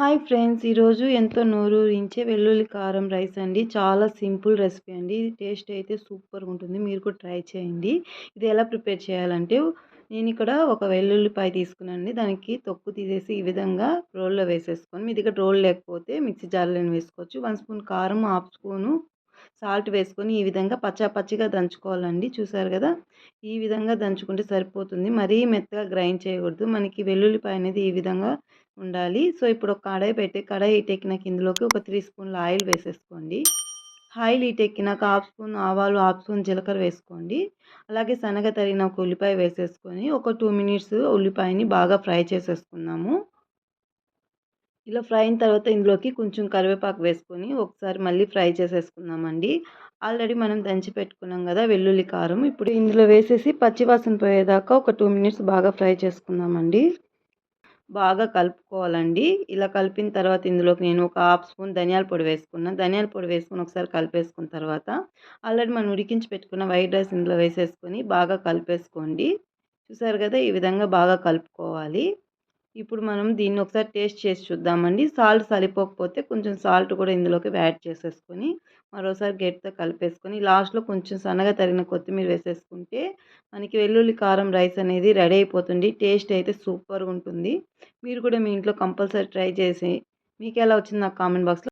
Hi friends ఈరోజు ఎంతో నోరూరించే వెల్లుల్లి కారం రైస్ అండి. చాలా సింపుల్ రెసిపీ అండి. ఇది టేస్ట్ అయితే సూపర్గా ఉంటుంది. మీరు కూడా ట్రై చేయండి. ఇది ఎలా ప్రిపేర్ చేయాలంటే నేను ఇక్కడ ఒక వెల్లుల్లిపాయ తీసుకున్నాను దానికి తొక్కు తీసేసి ఈ విధంగా రోల్లో వేసేసుకొని మీ దగ్గర రోల్ లేకపోతే మిక్సీ జార్లో వేసుకోవచ్చు. వన్ స్పూన్ కారం హాఫ్ స్పూను సాల్ట్ వేసుకొని ఈ విధంగా పచ్చా పచ్చిగా దంచుకోవాలండి. చూసారు కదా? ఈ విధంగా దంచుకుంటే సరిపోతుంది. మరీ మెత్తగా గ్రైండ్ చేయకూడదు. మనకి వెల్లుల్లిపాయ అనేది ఈ విధంగా ఉండాలి. సో ఇప్పుడు ఒక కడాయి పెట్టి కడాయి ఇటెక్కినాక ఇందులోకి ఒక త్రీ స్పూన్ల ఆయిల్ వేసేసుకోండి. ఆయిల్ ఇటెక్కినాక హాఫ్ స్పూన్ ఆవాలు హాఫ్ స్పూన్ జీలకర్ర వేసుకోండి. అలాగే శనగ తరిగిన ఒక ఉల్లిపాయ వేసేసుకొని ఒక టూ మినిట్స్ ఉల్లిపాయని బాగా ఫ్రై చేసేసుకుందాము. ఇలా ఫ్రై అయిన తర్వాత ఇందులోకి కొంచెం కరివేపాకు వేసుకొని ఒకసారి మళ్ళీ ఫ్రై చేసేసుకుందామండి. ఆల్రెడీ మనం దంచి పెట్టుకున్నాం కదా వెల్లుల్లి కారం. ఇప్పుడు ఇందులో వేసేసి పచ్చివాసన పోయేదాకా ఒక టూ మినిట్స్ బాగా ఫ్రై చేసుకుందామండి. బాగా కలుపుకోవాలండి. ఇలా కలిపిన తర్వాత ఇందులోకి నేను ఒక హాఫ్ స్పూన్ ధనియాల పొడి వేసుకున్నాను ధనియాల పొడి వేసుకుని ఒకసారి కలిపేసుకున్న తర్వాత ఆల్రెడీ మనం ఉడికించి పెట్టుకున్న వైట్ రైస్ ఇందులో వేసేసుకొని బాగా కలిపేసుకోండి. చూసారు కదా ఈ విధంగా బాగా కలుపుకోవాలి. ఇప్పుడు మనం దీన్ని ఒకసారి టేస్ట్ చేసి చూద్దామండి. సాల్ట్ సరిపోకపోతే కొంచెం సాల్ట్ కూడా ఇందులోకి యాడ్ చేసేసుకొని మరోసారి గట్టితో కలిపేసుకొని లాస్ట్లో కొంచెం సన్నగా తరిగిన కొత్తిమీర వేసేసుకుంటే మనకి వెల్లుల్లి కారం రైస్ అనేది రెడీ అయిపోతుంది. టేస్ట్ అయితే సూపర్గా ఉంటుంది. మీరు కూడా మీ ఇంట్లో కంపల్సరీ ట్రై చేసి మీకు ఎలా వచ్చింది నాకు కామెంట్ బాక్స్లో